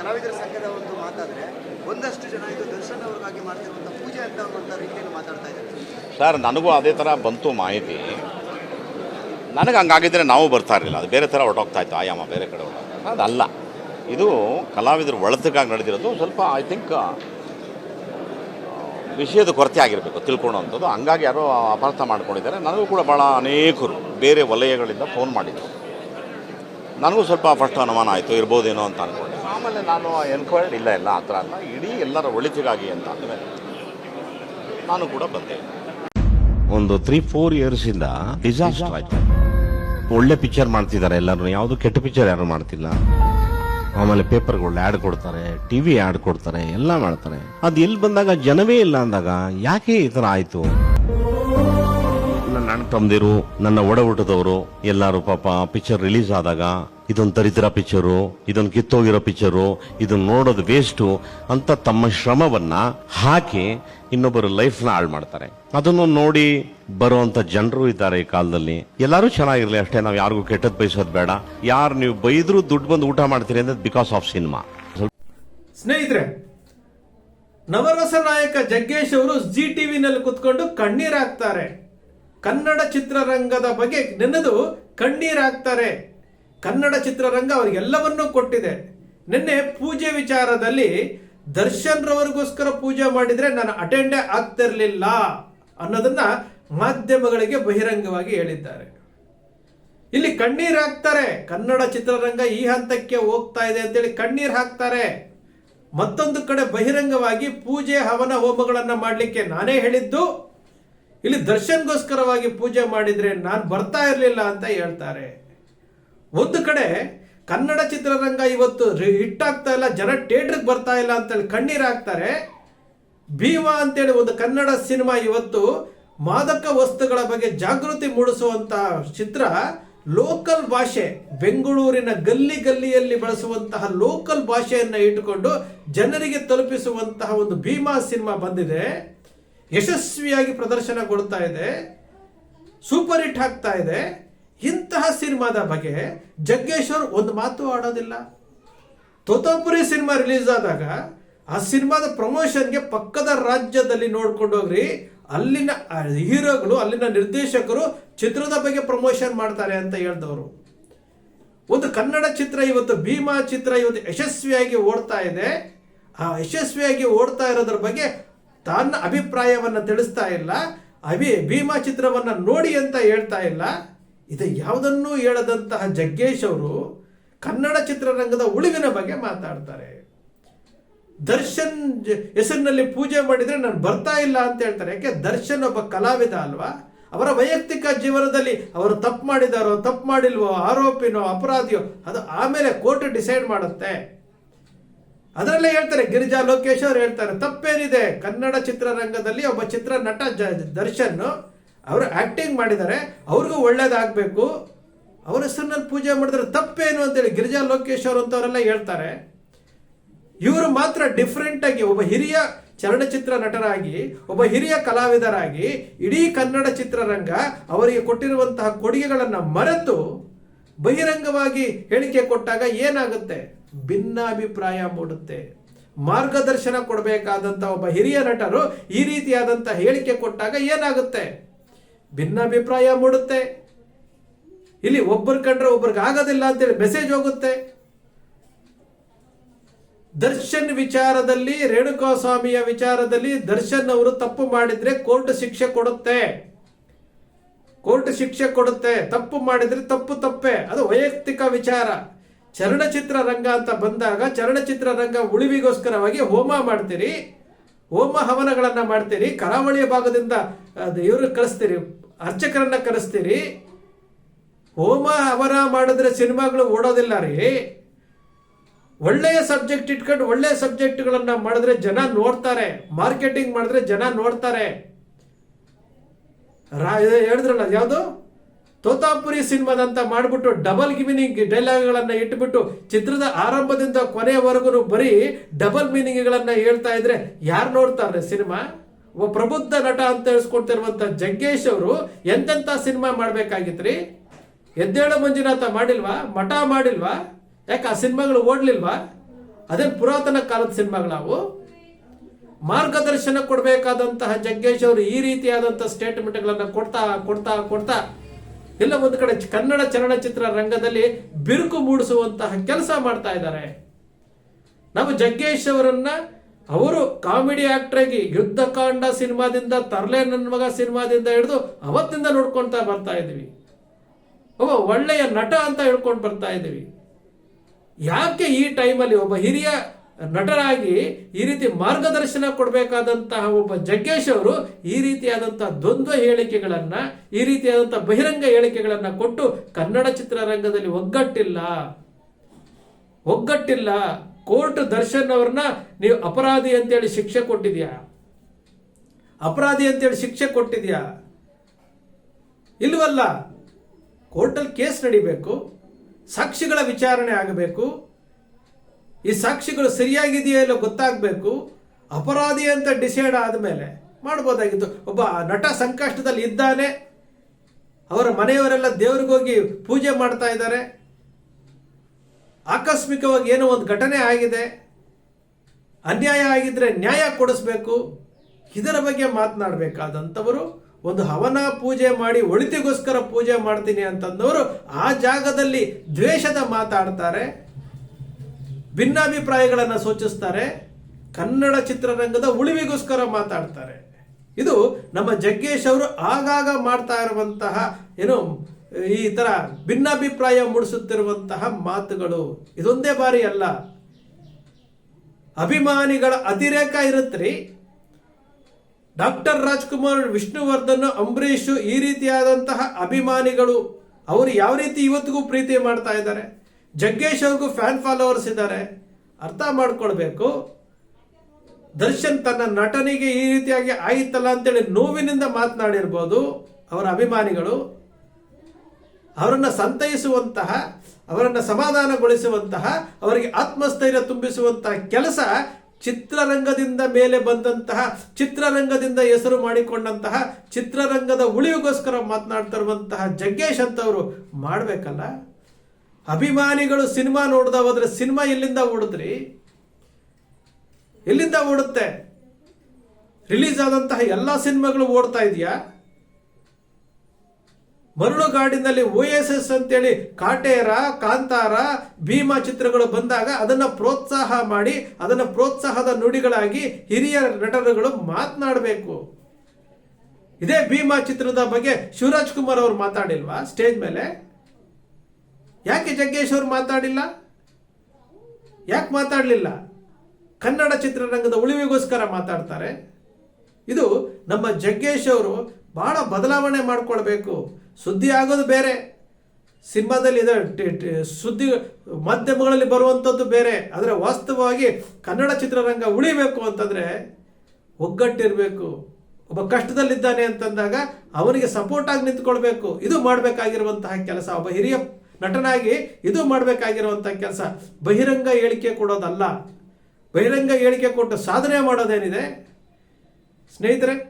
ಕಲಾವಿದರ ಸಂಘದ ಒಂದು ಮಾತಾದ್ರೆ ಒಂದಷ್ಟು ಜನ ಇದು ದರ್ಶನ್ ಮಾಡ್ತಿರುವಂತ ಪೂಜೆ ಅಂತ ಅನ್ನುವಂಥ ಮಾತಾಡ್ತಾ ಇದ್ದಾರೆ. ಸರ್, ನನಗೂ ಅದೇ ಥರ ಬಂತು ಮಾಹಿತಿ. ನನಗೆ ಹಂಗಾಗಿದ್ದರೆ ನಾವು ಬರ್ತಾ ಇರಲಿಲ್ಲ. ಅದು ಬೇರೆ ಥರ ಹೊರಟೋಗ್ತಾ ಇತ್ತು, ಆಯಾಮ ಬೇರೆ ಕಡೆ ಹೊರಟೋಗ್ತಾ ಅದಲ್ಲ. ಇದು ಕಲಾವಿದರು ಒಳತಕ್ಕಾಗಿ ನಡೆದಿರೋದು ಸ್ವಲ್ಪ ಐ ಥಿಂಕ್ ವಿಷಯದ ಕೊರತೆ ಆಗಿರಬೇಕು, ತಿಳ್ಕೊಳ್ಳೋವಂಥದ್ದು. ಹಂಗಾಗಿ ಯಾರೋ ಅಪಾರ್ಥ ಮಾಡ್ಕೊಂಡಿದ್ದಾರೆ. ನನಗೂ ಕೂಡ ಭಾಳ ಅನೇಕರು ಬೇರೆ ವಲಯಗಳಿಂದ ಫೋನ್ ಮಾಡಿದ್ರು. ನನಗೂ ಸ್ವಲ್ಪ ಫಸ್ಟ್ ಅನುಮಾನ ಆಯಿತು, ಇರ್ಬೋದೇನೋ ಅಂತ ಅಂದ್ಕೊಂಡೆ ಆಮೇಲೆ ನಾನು ಎನ್ಕ್ವೈರ್ಡ್ ಇಲ್ಲ ಇಲ್ಲ ಆ ಥರ ಅಲ್ಲ. ಇಡೀ ಎಲ್ಲರ ಒಳಿತಿಗಾಗಿ ಅಂತ ಅಂದಮೇಲೆ ನಾನು ಕೂಡ ಬಂದೆ. ಒಂದು ತ್ರೀ ಫೋರ್ ಇಯರ್ಸ್ ಇಂದ ಡಿಸಾಸ್ಟರ್ ಆಯ್ತು. ಒಳ್ಳೆ ಪಿಕ್ಚರ್ ಮಾಡ್ತಿದ್ದಾರೆ ಎಲ್ಲರೂ. ಯಾವುದು ಕೆಟ್ಟ ಪಿಕ್ಚರ್ ಯಾರು ಮಾಡ್ತಿಲ್ಲ. ಆಮೇಲೆ ಪೇಪರ್ಗಳು ಆ್ಯಡ್ ಕೊಡ್ತಾರೆ ಟಿ ವಿ ಆ್ಯಡ್ ಕೊಡ್ತಾರೆ ಎಲ್ಲ ಮಾಡ್ತಾರೆ. ಅದು ಎಲ್ಲಿ ಬಂದಾಗ ಜನವೇ ಇಲ್ಲ ಅಂದಾಗ ಯಾಕೆ ಈ ಥರ ಆಯಿತು? ನನ್ನ ಅಣ್ಣ ತಮ್ಮದಿರು ನನ್ನ ಒಡ ಹುಟ್ಟದವರು ಎಲ್ಲರೂ ಪಾಪ ಪಿಕ್ಚರ್ ರಿಲೀಸ್ ಆದಾಗ ಇದೊಂದು ದರಿದ್ರ ಪಿಕ್ಚರು ಇದೊಂದು ಕಿತ್ತೋಗಿರೋ ಪಿಕ್ಚರು ಇದನ್ನು ನೋಡೋದು ವೇಸ್ಟು ಅಂತ ತಮ್ಮ ಶ್ರಮವನ್ನ ಹಾಕಿ ಇನ್ನೊಬ್ಬರು ಲೈಫ್ನ ಹಾಳು ಮಾಡ್ತಾರೆ. ಅದನ್ನು ನೋಡಿ ಬರುವಂಥ ಜನರು ಇದ್ದಾರೆ ಈ ಕಾಲದಲ್ಲಿ. ಎಲ್ಲರೂ ಚೆನ್ನಾಗಿರಲಿ ಅಷ್ಟೇ, ನಾವು ಯಾರಿಗೂ ಕೆಟ್ಟದ್ದು ಬಯಸೋದು ಬೇಡ. ಯಾರು ನೀವು ಬೈದರೂ ದುಡ್ಡು ಬಂದು ಊಟ ಮಾಡ್ತೀರಿ ಅಂದ್ರೆ ಬಿಕಾಸ್ ಆಫ್ ಸಿನಿಮಾ ಸ್ನೇಹಿತರೆ, ನವರಸ ನಾಯಕ ಜಗ್ಗೇಶ್ ಅವರು ಜಿ ಟಿವಿನಲ್ಲಿ ಕುತ್ಕೊಂಡು ಕಣ್ಣೀರಾಗ್ತಾರೆ ಕನ್ನಡ ಚಿತ್ರರಂಗದ ಬಗ್ಗೆ ನೆನೆದು ಕಣ್ಣೀರಾಗ್ತಾರೆ ಕನ್ನಡ ಚಿತ್ರರಂಗ ಅವರಿಗೆಲ್ಲವನ್ನೂ ಕೊಟ್ಟಿದೆ. ನಿನ್ನೆ ಪೂಜೆ ವಿಚಾರದಲ್ಲಿ ದರ್ಶನ್ ರವರಿಗೋಸ್ಕರ ಪೂಜೆ ಮಾಡಿದ್ರೆ ನಾನು ಅಟೆಂಡೇ ಆಗ್ತಿರಲಿಲ್ಲ ಅನ್ನೋದನ್ನ ಮಾಧ್ಯಮಗಳಿಗೆ ಬಹಿರಂಗವಾಗಿ ಹೇಳಿದ್ದಾರೆ. ಇಲ್ಲಿ ಕಣ್ಣೀರ್ ಹಾಕ್ತಾರೆ. ಕನ್ನಡ ಚಿತ್ರರಂಗ ಈ ಹಂತಕ್ಕೆ ಹೋಗ್ತಾ ಇದೆ ಅಂತೇಳಿ ಕಣ್ಣೀರ್ ಹಾಕ್ತಾರೆ. ಮತ್ತೊಂದು ಕಡೆ ಬಹಿರಂಗವಾಗಿ ಪೂಜೆ ಹವನ ಹೋಮಗಳನ್ನು ಮಾಡಲಿಕ್ಕೆ ನಾನೇ ಹೇಳಿದ್ದು, ಇಲ್ಲಿ ದರ್ಶನ್ಗೋಸ್ಕರವಾಗಿ ಪೂಜೆ ಮಾಡಿದ್ರೆ ನಾನು ಬರ್ತಾ ಇರಲಿಲ್ಲ ಅಂತ ಹೇಳ್ತಾರೆ. ಒಂದು ಕಡೆ ಕನ್ನಡ ಚಿತ್ರರಂಗ ಇವತ್ತು ಹಿಟ್ ಹಿಟ್ಟಾಗ್ತಾ ಇಲ್ಲ, ಜನ ಥಿಯೇಟ್ರಿಗೆ ಬರ್ತಾ ಇಲ್ಲ ಅಂತೇಳಿ ಕಣ್ಣೀರ್ ಹಾಕ್ತಾರೆ. ಭೀಮಾ ಅಂತೇಳಿ ಒಂದು ಕನ್ನಡ ಸಿನಿಮಾ ಇವತ್ತು ಮಾದಕ ವಸ್ತುಗಳ ಬಗ್ಗೆ ಜಾಗೃತಿ ಮೂಡಿಸುವಂತಹ ಚಿತ್ರ ಲೋಕಲ್ ಭಾಷೆ, ಬೆಂಗಳೂರಿನ ಗಲ್ಲಿ ಗಲ್ಲಿಯಲ್ಲಿ ಬಳಸುವಂತಹ ಲೋಕಲ್ ಭಾಷೆಯನ್ನು ಇಟ್ಟುಕೊಂಡು ಜನರಿಗೆ ತಲುಪಿಸುವಂತಹ ಒಂದು ಭೀಮಾ ಸಿನಿಮಾ ಬಂದಿದೆ. ಯಶಸ್ವಿಯಾಗಿ ಪ್ರದರ್ಶನಗೊಳ್ತಾ ಇದೆ. ಸೂಪರ್ ಹಿಟ್ ಆಗ್ತಾ ಇದೆ. ಇಂತಹ ಸಿನಿಮಾದ ಬಗ್ಗೆ ಜಗ್ಗೇಶ್ವರ್ ಒಂದು ಮಾತು ಆಡೋದಿಲ್ಲ. ತೋತಾಪುರಿ ಸಿನಿಮಾ ರಿಲೀಸ್ ಆದಾಗ ಆ ಸಿನಿಮಾದ ಪ್ರಮೋಷನ್ಗೆ ಪಕ್ಕದ ರಾಜ್ಯದಲ್ಲಿ ನೋಡ್ಕೊಂಡು ಹೋಗ್ರಿ. ಅಲ್ಲಿನ ಹೀರೋಗಳು, ಅಲ್ಲಿನ ನಿರ್ದೇಶಕರು ಚಿತ್ರದ ಬಗ್ಗೆ ಪ್ರಮೋಷನ್ ಮಾಡ್ತಾರೆ ಅಂತ ಹೇಳ್ದವರು. ಒಂದು ಕನ್ನಡ ಚಿತ್ರ ಇವತ್ತು, ಭೀಮಾ ಚಿತ್ರ ಇವತ್ತು ಯಶಸ್ವಿಯಾಗಿ ಓಡ್ತಾ ಇದೆ. ಆ ಯಶಸ್ವಿಯಾಗಿ ಓಡ್ತಾ ಇರೋದ್ರ ಬಗ್ಗೆ ತನ್ನ ಅಭಿಪ್ರಾಯವನ್ನ ತಿಳಿಸ್ತಾ ಇಲ್ಲ. ಅಭಿ ಭೀಮಾ ಚಿತ್ರವನ್ನ ನೋಡಿ ಅಂತ ಹೇಳ್ತಾ ಇಲ್ಲ. ಇದು ಯಾವುದನ್ನೂ ಹೇಳದಂತಹ ಜಗ್ಗೇಶ್ ಅವರು ಕನ್ನಡ ಚಿತ್ರರಂಗದ ಉಳಿವಿನ ಬಗ್ಗೆ ಮಾತಾಡ್ತಾರೆ. ದರ್ಶನ್ ಹೆಸರಿನಲ್ಲಿ ಪೂಜೆ ಮಾಡಿದ್ರೆ ನಾನು ಬರ್ತಾ ಇಲ್ಲ ಅಂತ ಹೇಳ್ತಾರೆ. ಯಾಕೆ? ದರ್ಶನ್ ಒಬ್ಬ ಕಲಾವಿದ ಅಲ್ವಾ? ಅವರ ವೈಯಕ್ತಿಕ ಜೀವನದಲ್ಲಿ ಅವರು ತಪ್ಪು ಮಾಡಿದಾರೋ, ತಪ್ಪು ಮಾಡಿಲ್ವೋ, ಆರೋಪಿನೋ, ಅಪರಾಧಿಯೋ, ಅದು ಆಮೇಲೆ ಕೋರ್ಟ್ ಡಿಸೈಡ್ ಮಾಡುತ್ತೆ. ಅದರಲ್ಲೇ ಹೇಳ್ತಾರೆ, ಗಿರಿಜಾ ಲೋಕೇಶ್ ಅವರು ಹೇಳ್ತಾರೆ, ತಪ್ಪೇನಿದೆ? ಕನ್ನಡ ಚಿತ್ರರಂಗದಲ್ಲಿ ಒಬ್ಬ ಚಿತ್ರ ನಟ ದರ್ಶನ್ ಅವರು ಆಕ್ಟಿಂಗ್ ಮಾಡಿದ್ದಾರೆ, ಅವ್ರಿಗೂ ಒಳ್ಳೇದಾಗಬೇಕು. ಅವ್ರ ಹೆಸರಿನಲ್ಲಿ ಪೂಜೆ ಮಾಡಿದ್ರೆ ತಪ್ಪೇನು ಅಂತೇಳಿ ಗಿರಿಜಾ ಲೋಕೇಶ್ ಅವರು ಅಂತವರೆಲ್ಲ ಹೇಳ್ತಾರೆ. ಇವರು ಮಾತ್ರ ಡಿಫ್ರೆಂಟಾಗಿ ಒಬ್ಬ ಹಿರಿಯ ಚಲನಚಿತ್ರ ನಟರಾಗಿ, ಒಬ್ಬ ಹಿರಿಯ ಕಲಾವಿದರಾಗಿ, ಇಡೀ ಕನ್ನಡ ಚಿತ್ರರಂಗ ಅವರಿಗೆ ಕೊಟ್ಟಿರುವಂತಹ ಕೊಡುಗೆಗಳನ್ನು ಮರೆತು ಬಹಿರಂಗವಾಗಿ ಹೇಳಿಕೆ ಕೊಟ್ಟಾಗ ಏನಾಗುತ್ತೆ? ಭಿನ್ನಾಭಿಪ್ರಾಯ ಮೂಡುತ್ತೆ. ಮಾರ್ಗದರ್ಶನ ಕೊಡಬೇಕಾದಂಥ ಒಬ್ಬ ಹಿರಿಯ ನಟರು ಈ ರೀತಿಯಾದಂಥ ಹೇಳಿಕೆ ಕೊಟ್ಟಾಗ ಏನಾಗುತ್ತೆ? ಭಿನ್ನಾಭಿಪ್ರಾಯ ಮೂಡುತ್ತೆ. ಇಲ್ಲಿ ಒಬ್ಬರು ಕಂಡ್ರೆ ಒಬ್ರಿಗೆ ಆಗೋದಿಲ್ಲ ಅಂತೇಳಿ ಮೆಸೇಜ್ ಹೋಗುತ್ತೆ. ದರ್ಶನ್ ವಿಚಾರದಲ್ಲಿ, ರೇಣುಕಾಸ್ವಾಮಿಯ ವಿಚಾರದಲ್ಲಿ ದರ್ಶನ್ ಅವರು ತಪ್ಪು ಮಾಡಿದ್ರೆ ಕೋರ್ಟ್ ಶಿಕ್ಷೆ ಕೊಡುತ್ತೆ. ಕೋರ್ಟ್ ಶಿಕ್ಷೆ ಕೊಡುತ್ತೆ. ತಪ್ಪು ಮಾಡಿದ್ರೆ ತಪ್ಪು ತಪ್ಪೆ. ಅದು ವೈಯಕ್ತಿಕ ವಿಚಾರ. ಚಲನಚಿತ್ರ ರಂಗ ಅಂತ ಬಂದಾಗ ಚಲನಚಿತ್ರ ರಂಗ ಉಳಿವಿಗೋಸ್ಕರವಾಗಿ ಹೋಮ ಮಾಡ್ತೀರಿ. ಹೋಮ ಹವನಗಳನ್ನ ಮಾಡ್ತೀರಿ. ಕರಾವಳಿಯ ಭಾಗದಿಂದ ಇವರು ಕಳಿಸ್ತೀರಿ. ಅರ್ಚಕರನ್ನ ಕರೆಸ್ತೀರಿ. ಹೋಮ ಅವರ ಮಾಡಿದ್ರೆ ಸಿನಿಮಾಗಳು ಓಡೋದಿಲ್ಲ ರೀ. ಒಳ್ಳೆಯ ಸಬ್ಜೆಕ್ಟ್ ಇಟ್ಕೊಂಡು ಒಳ್ಳೆಯ ಸಬ್ಜೆಕ್ಟ್ಗಳನ್ನು ಮಾಡಿದ್ರೆ ಜನ ನೋಡ್ತಾರೆ. ಮಾರ್ಕೆಟಿಂಗ್ ಮಾಡಿದ್ರೆ ಜನ ನೋಡ್ತಾರೆ. ರಾ ಹೇಳಿದ್ರಲ್ಲ, ಯಾವುದು? ತೋತಾಪುರಿ ಸಿನಿಮಾದಂತ ಮಾಡಿಬಿಟ್ಟು ಡಬಲ್ ಮೀನಿಂಗ್ ಡೈಲಾಗ್ಗಳನ್ನು ಇಟ್ಬಿಟ್ಟು ಚಿತ್ರದ ಆರಂಭದಿಂದ ಕೊನೆಯವರೆಗೂ ಬರೀ ಡಬಲ್ ಮೀನಿಂಗ್ಗಳನ್ನು ಹೇಳ್ತಾ ಇದ್ರೆ ಯಾರು ನೋಡ್ತಾರೆ ಸಿನಿಮಾ? ಒಬ್ಬ ಪ್ರಬುದ್ಧ ನಟ ಅಂತ ಹೇಳಿಸ್ಕೊಡ್ತಿರುವಂತ ಜಗ್ಗೇಶ್ ಅವರು ಎಂತೆಂತ ಸಿನಿಮಾ ಮಾಡ್ಬೇಕಾಗಿತ್ರಿ? ಎದ್ದೇಳು ಮಂಜುನಾಥ ಮಾಡಿಲ್ವಾ? ಮಠ ಮಾಡಿಲ್ವಾ? ಯಾಕೆ ಆ ಸಿನಿಮಾಗಳು ಓಡ್ಲಿಲ್ವಾ? ಅದೇ ಪುರಾತನ ಕಾಲದ ಸಿನಿಮಾಗಳಾವು ಮಾರ್ಗದರ್ಶನ ಕೊಡಬೇಕಾದಂತಹ ಜಗ್ಗೇಶ್ ಅವರು ಈ ರೀತಿಯಾದಂಥ ಸ್ಟೇಟ್ಮೆಂಟ್ಗಳನ್ನು ಕೊಡ್ತಾ ಕೊಡ್ತಾ ಕೊಡ್ತಾ, ಇಲ್ಲ ಒಂದು ಕಡೆ ಕನ್ನಡ ಚಲನಚಿತ್ರ ರಂಗದಲ್ಲಿ ಬಿರುಕು ಮೂಡಿಸುವಂತಹ ಕೆಲಸ ಮಾಡ್ತಾ ಇದ್ದಾರೆ. ನಾವು ಜಗ್ಗೇಶ್ ಅವರನ್ನ ಅವರು ಕಾಮಿಡಿ ಆಗಿ ಯುದ್ಧಕಾಂಡ ಸಿನಿಮಾದಿಂದ ತರಲೆ ನನ್ನ ಮಗ ಸಿನಿಮಾದಿಂದ ಹಿಡಿದು ಅವತ್ತಿಂದ ನೋಡ್ಕೊಳ್ತಾ ಬರ್ತಾ ಇದ್ದೀವಿ. ಒಬ್ಬ ಒಳ್ಳೆಯ ನಟ ಅಂತ ಹೇಳ್ಕೊಂಡು ಬರ್ತಾ ಇದ್ದೀವಿ. ಯಾಕೆ ಈ ಟೈಮಲ್ಲಿ ಒಬ್ಬ ಹಿರಿಯ ನಟರಾಗಿ ಈ ರೀತಿ ಮಾರ್ಗದರ್ಶನ ಕೊಡಬೇಕಾದಂತಹ ಒಬ್ಬ ಜಗ್ಗೇಶ್ ಅವರು ಈ ರೀತಿಯಾದಂತಹ ದ್ವಂದ್ವ ಹೇಳಿಕೆಗಳನ್ನು, ಈ ರೀತಿಯಾದಂತಹ ಬಹಿರಂಗ ಹೇಳಿಕೆಗಳನ್ನು ಕೊಟ್ಟು ಕನ್ನಡ ಚಿತ್ರರಂಗದಲ್ಲಿ ಒಗ್ಗಟ್ಟಿಲ್ಲ. ಒಗ್ಗಟ್ಟಿಲ್ಲ. ಕೋರ್ಟ್ ದರ್ಶನ್ ಅವ್ರನ್ನ ನೀವು ಅಪರಾಧಿ ಅಂತೇಳಿ ಶಿಕ್ಷೆ ಕೊಟ್ಟಿದ್ಯಾ? ಅಪರಾಧಿ ಅಂತೇಳಿ ಶಿಕ್ಷೆ ಕೊಟ್ಟಿದ್ಯಾ? ಇಲ್ವಲ್ಲ ಕೋರ್ಟಲ್ಲಿ ಕೇಸ್ ನಡಿಬೇಕು, ಸಾಕ್ಷಿಗಳ ವಿಚಾರಣೆ ಆಗಬೇಕು, ಈ ಸಾಕ್ಷಿಗಳು ಸರಿಯಾಗಿದೆಯೋ ಇಲ್ಲೋ ಗೊತ್ತಾಗಬೇಕು, ಅಪರಾಧಿ ಅಂತ ಡಿಸೈಡ್ ಆದಮೇಲೆ ಮಾಡ್ಬೋದಾಗಿತ್ತು. ಒಬ್ಬ ನಟ ಸಂಕಷ್ಟದಲ್ಲಿ ಇದ್ದಾನೆ, ಅವರ ಮನೆಯವರೆಲ್ಲ ದೇವ್ರಿಗೋಗಿ ಪೂಜೆ ಮಾಡ್ತಾ ಇದ್ದಾರೆ. ಆಕಸ್ಮಿಕವಾಗಿ ಏನೋ ಒಂದು ಘಟನೆ ಆಗಿದೆ, ಅನ್ಯಾಯ ಆಗಿದ್ರೆ ನ್ಯಾಯ ಕೊಡಿಸ್ಬೇಕು, ಇದರ ಬಗ್ಗೆ ಮಾತನಾಡಬೇಕಾದಂಥವರು ಒಂದು ಹವನ ಪೂಜೆ ಮಾಡಿ ಒಳಿತಿಗೋಸ್ಕರ ಪೂಜೆ ಮಾಡ್ತೀನಿ ಅಂತಂದವರು ಆ ಜಾಗದಲ್ಲಿ ದ್ವೇಷದ ಮಾತಾಡ್ತಾರೆ, ಭಿನ್ನಾಭಿಪ್ರಾಯಗಳನ್ನು ಸೂಚಿಸ್ತಾರೆ, ಕನ್ನಡ ಚಿತ್ರರಂಗದ ಉಳಿವಿಗೋಸ್ಕರ ಮಾತಾಡ್ತಾರೆ. ಇದು ನಮ್ಮ ಜಗ್ಗೇಶ್ ಅವರು ಆಗಾಗ ಮಾಡ್ತಾ ಇರುವಂತಹ, ಏನು ಈ ಥರ ಭಿನ್ನಾಭಿಪ್ರಾಯ ಮೂಡಿಸುತ್ತಿರುವಂತಹ ಮಾತುಗಳು ಇದೊಂದೇ ಬಾರಿ ಅಲ್ಲ. ಅಭಿಮಾನಿಗಳ ಅತಿರೇಕ ಇರುತ್ತೀ ಡಾಕ್ಟರ್ ರಾಜ್ಕುಮಾರ್ ವಿಷ್ಣುವರ್ಧನ್, ಅಂಬರೀಷ್ ಈ ರೀತಿಯಾದಂತಹ ಅಭಿಮಾನಿಗಳು ಅವರು ಯಾವ ರೀತಿ ಇವತ್ತಿಗೂ ಪ್ರೀತಿ ಮಾಡ್ತಾ ಇದ್ದಾರೆ? ಜಗ್ಗೇಶ್ ಅವ್ರಿಗೂ ಫ್ಯಾನ್ ಫಾಲೋವರ್ಸ್ ಇದ್ದಾರೆ. ಅರ್ಥ ಮಾಡ್ಕೊಳ್ಬೇಕು. ದರ್ಶನ್ ತನ್ನ ನಟನಿಗೆ ಈ ರೀತಿಯಾಗಿ ಆಯಿತಲ್ಲ ಅಂತೇಳಿ ನೋವಿನಿಂದ ಮಾತನಾಡಿರ್ಬೋದು ಅವರ ಅಭಿಮಾನಿಗಳು. ಅವರನ್ನ ಸಂತೈಸುವಂತಹ, ಅವರನ್ನ ಸಮಾಧಾನಗೊಳಿಸುವಂತಹ, ಅವರಿಗೆ ಆತ್ಮಸ್ಥೈರ್ಯ ತುಂಬಿಸುವಂತಹ ಕೆಲಸ ಚಿತ್ರರಂಗದಿಂದ ಮೇಲೆ ಬಂದಂತಹ, ಚಿತ್ರರಂಗದಿಂದ ಹೆಸರು ಮಾಡಿಕೊಂಡಂತಹ, ಚಿತ್ರರಂಗದ ಉಳಿವಿಗೋಸ್ಕರ ಮಾತನಾಡ್ತಿರುವಂತಹ ಜಗ್ಗೇಶ್ ಅಂತವರು ಮಾಡಬೇಕಲ್ಲ? ಅಭಿಮಾನಿಗಳು ಸಿನಿಮಾ ನೋಡ್ದ ಹೋದ್ರೆ ಸಿನಿಮಾ ಎಲ್ಲಿಂದ ಓಡಿದ್ರಿ? ಎಲ್ಲಿಂದ ಓಡುತ್ತೆ? ರಿಲೀಸ್ ಆದಂತಹ ಎಲ್ಲ ಸಿನಿಮಾಗಳು ಓಡ್ತಾ ಇದೆಯಾ? ಮರಳುಗಾಡಿನಲ್ಲಿ ಓ ಎಸ್ ಎಸ್ ಅಂತೇಳಿ ಕಾಟೇರ, ಕಾಂತಾರ, ಭೀಮಾ ಚಿತ್ರಗಳು ಬಂದಾಗ ಅದನ್ನ ಪ್ರೋತ್ಸಾಹ ಮಾಡಿ, ಅದನ್ನ ಪ್ರೋತ್ಸಾಹದ ನುಡಿಗಳಾಗಿ ಹಿರಿಯ ನಟರುಗಳು ಮಾತನಾಡಬೇಕು. ಇದೇ ಭೀಮಾ ಚಿತ್ರದ ಬಗ್ಗೆ ಶಿವರಾಜ್ ಕುಮಾರ್ ಅವರು ಮಾತಾಡಿಲ್ವಾ ಸ್ಟೇಜ್ ಮೇಲೆ? ಯಾಕೆ ಜಗ್ಗೇಶ್ ಅವರು ಮಾತಾಡಿಲ್ಲ? ಯಾಕೆ ಮಾತಾಡಲಿಲ್ಲ? ಕನ್ನಡ ಚಿತ್ರರಂಗದ ಉಳಿವಿಗೋಸ್ಕರ ಮಾತಾಡ್ತಾರೆ. ಇದು ನಮ್ಮ ಜಗ್ಗೇಶ್ ಅವರು ಬಹಳ ಬದಲಾವಣೆ ಮಾಡ್ಕೊಳ್ಬೇಕು. ಸುದ್ದಿ ಆಗೋದು ಬೇರೆ. ಸಿನಿಮಾದಲ್ಲಿ ಇದೆ ಸುದ್ದಿ ಮಾಧ್ಯಮಗಳಲ್ಲಿ ಬರುವಂಥದ್ದು ಬೇರೆ. ಆದರೆ ವಾಸ್ತವವಾಗಿ ಕನ್ನಡ ಚಿತ್ರರಂಗ ಉಳಿಬೇಕು ಅಂತಂದರೆ ಒಗ್ಗಟ್ಟಿರಬೇಕು. ಒಬ್ಬ ಕಷ್ಟದಲ್ಲಿದ್ದಾನೆ ಅಂತಂದಾಗ ಅವನಿಗೆ ಸಪೋರ್ಟ್ ಆಗಿ ನಿಂತ್ಕೊಳ್ಬೇಕು. ಇದು ಮಾಡಬೇಕಾಗಿರುವಂತಹ ಕೆಲಸ. ಒಬ್ಬ ಹಿರಿಯ ನಟನಾಗಿ ಇದು ಮಾಡಬೇಕಾಗಿರುವಂಥ ಕೆಲಸ. ಬಹಿರಂಗ ಹೇಳಿಕೆ ಕೊಡೋದಲ್ಲ. ಬಹಿರಂಗ ಹೇಳಿಕೆ ಕೊಟ್ಟು ಸಾಧನೆ ಮಾಡೋದೇನಿದೆ? ಸ್ನೇಹಿತರೆ